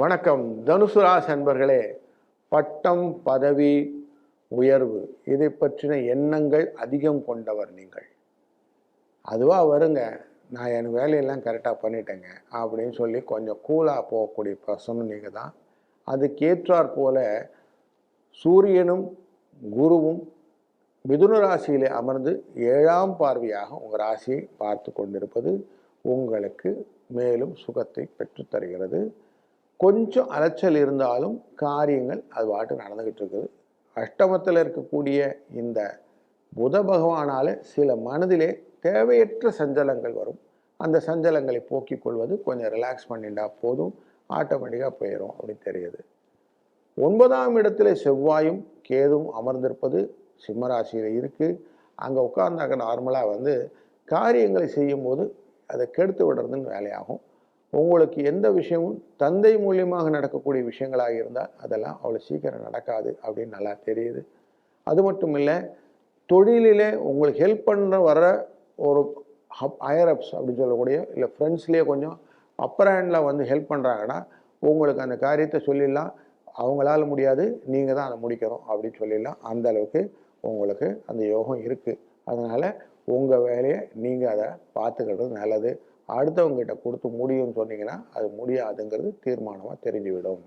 வணக்கம். தனுசு ராசி அன்பர்களே பட்டம் பதவி உயர்வு இதை பற்றின எண்ணங்கள் அதிகம் கொண்டவர் நீங்கள். அதுவாக வருங்க. நான் என் வேலையெல்லாம் கரெக்டாக பண்ணிட்டேங்க. அப்படின்னு சொல்லி கொஞ்சம் கூலாக போகக்கூடிய பர்சனும் நீங்கள் தான். அதுக்கேற்றாற் போல சூரியனும் குருவும் மிதுன ராசியிலே அமர்ந்து ஏழாம் பார்வையாக உங்கள் ராசியை பார்த்து கொண்டிருப்பது உங்களுக்கு மேலும் சுகத்தை பெற்றுத்தருகிறது கொஞ்சம் அலைச்சல் இருந்தாலும் காரியங்கள் அது பாட்டு நடந்துக்கிட்டு இருக்குது. அஷ்டமத்தில் இருக்கக்கூடிய இந்த புத பகவானால் சில மனதிலே தேவையற்ற சஞ்சலங்கள் வரும். அந்த சஞ்சலங்களை போக்கிக் கொள்வது கொஞ்சம் ரிலாக்ஸ் பண்ணிட்டா போதும் ஆட்டோமேட்டிக்காக போயிடும் அப்படின்னு தெரியுது. ஒன்பதாம் இடத்துல செவ்வாயும் கேதும் அமர்ந்திருப்பது சிம்மராசியில் இருக்குது அங்கே உட்கார்ந்தாக்க நார்மலாக வந்து காரியங்களை செய்யும்போது அதை கெடுத்து விடுறதுன்னு வேலையாகும். உங்களுக்கு எந்த விஷயமும் தந்தை மூலியமாக நடக்கக்கூடிய விஷயங்களாக இருந்தால் அதெல்லாம் அவ்வளோ சீக்கிரம் நடக்காது அப்படின்னு நல்லா தெரியுது. அது மட்டும் இல்லை தொழிலில் உங்களுக்கு ஹெல்ப் பண்ண வர ஒரு ஹப் ஹயரப்ஸ் அப்படின்னு சொல்லக்கூடிய இல்லை ஃப்ரெண்ட்ஸ்லேயே கொஞ்சம் அப்பர் ஹேண்டில் வந்து ஹெல்ப் பண்ணுறாங்கன்னா உங்களுக்கு அந்த காரியத்தை சொல்லிடலாம். அவங்களால முடியாது நீங்கள் தான் அதை முடிக்கணும் அப்படின்னு சொல்லிடலாம். அந்த அளவுக்கு உங்களுக்கு அந்த யோகம் இருக்குது அதனால் உங்கள் வேலையை நீங்கள் அதை பார்த்துக்கிறது நல்லது. அடுத்தவங்ககிட்ட கொடுத்து முடியும்னு சொன்னீங்கன்னா அது முடியாதுங்கிறது தீர்மானமாக தெரிஞ்சுவிடும்.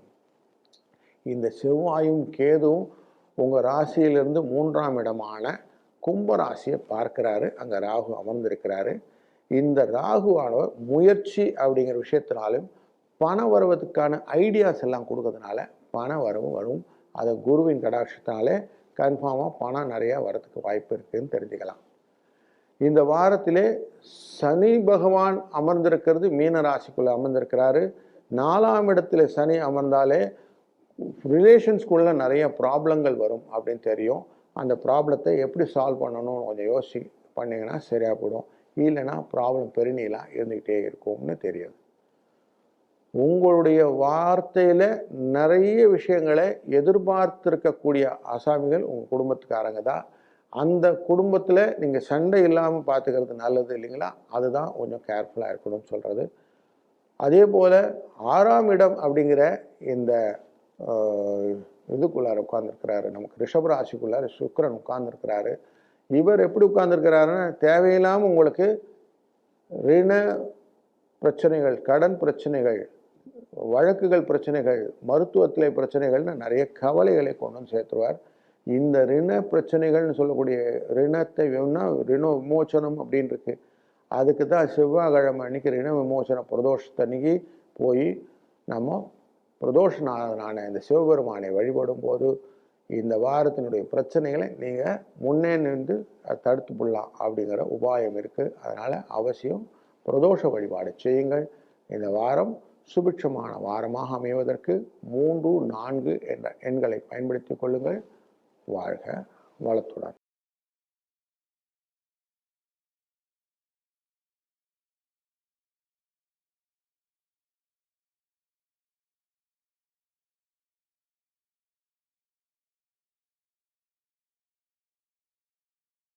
இந்த செவ்வாயும் கேதுவும் உங்கள் ராசியிலிருந்து மூன்றாம் இடமான கும்ப ராசியை பார்க்கிறாரு. அங்கே ராகு அமர்ந்திருக்கிறாரு. இந்த ராகுவானவர் முயற்சி அப்படிங்கிற விஷயத்தினாலும் பண வருவதற்கான ஐடியாஸ் எல்லாம் கொடுக்கறதுனால பண வரவு வரும். அதை குருவின் கடாட்சத்தினாலே கன்ஃபார்மாக பணம் நிறையா வரத்துக்கு வாய்ப்பு இருக்குதுன்னு தெரிஞ்சுக்கலாம். இந்த வாரத்திலே சனி பகவான் அமர்ந்திருக்கிறது மீன ராசிக்குள்ளே அமர்ந்திருக்கிறாரு. நாலாம் இடத்துல சனி அமர்ந்தாலே ரிலேஷன்ஸ்குள்ளே நிறைய ப்ராப்ளங்கள் வரும் அப்படின்னு தெரியும். அந்த ப்ராப்ளத்தை எப்படி சால்வ் பண்ணணும்னு கொஞ்சம் யோசி பண்ணிங்கன்னா சரியாக போயிடும். இல்லைன்னா ப்ராப்ளம் பெருநீளாக இருந்துக்கிட்டே இருக்கும்னு தெரியாது. உங்களுடைய வார்த்தையில் நிறைய விஷயங்களை எதிர்பார்த்திருக்கக்கூடிய அசாமிகள் உங்கள் குடும்பத்துக்காரங்க தான். அந்த குடும்பத்தில் நீங்கள் சண்டை இல்லாமல் பார்த்துக்கிறது நல்லது இல்லைங்களா? அதுதான் கொஞ்சம் கேர்ஃபுல்லாக இருக்கணும்னு சொல்கிறது அதே போல் ஆறாம் இடம் அப்படிங்கிற இந்த இதுக்குள்ளார உட்காந்துருக்கிறாரு நமக்கு ரிஷபராசிக்குள்ளார சுக்கரன் உட்கார்ந்துருக்கிறாரு. இவர் எப்படி உட்கார்ந்துருக்கிறாருன்னா தேவையில்லாமல் உங்களுக்கு ரிண பிரச்சனைகள் கடன் பிரச்சனைகள் வழக்குகள் பிரச்சனைகள் மருத்துவத்தில் பிரச்சனைகள்னு நிறைய கவலைகளை கொண்டு வந்து சேர்த்துருவார். இந்த ரிண பிரச்சனைகள்னு சொல்லக்கூடிய ரிணத்தை வேணும்னா ரிண விமோச்சனம் அப்படின்னு இருக்கு அதுக்கு தான் செவ்வாய்க்கிழமை அன்னைக்கு ரிண விமோசன பிரதோஷத்தன்னைக்கு போய் நம்ம பிரதோஷனான இந்த சிவபெருமானை வழிபடும் போது இந்த வாரத்தினுடைய பிரச்சனைகளை நீங்கள் முன்னே நின்று தடுத்து விடலாம் அப்படிங்கிற உபாயம் இருக்குது அதனால் அவசியம் பிரதோஷ வழிபாடு செய்யுங்கள். இந்த வாரம் சுபிட்சமான வாரமாக அமைவதற்கு மூன்று நான்கு என்ற எண்களை பயன்படுத்தி கொள்ளுங்கள். வாழ்க வளத்துடன்.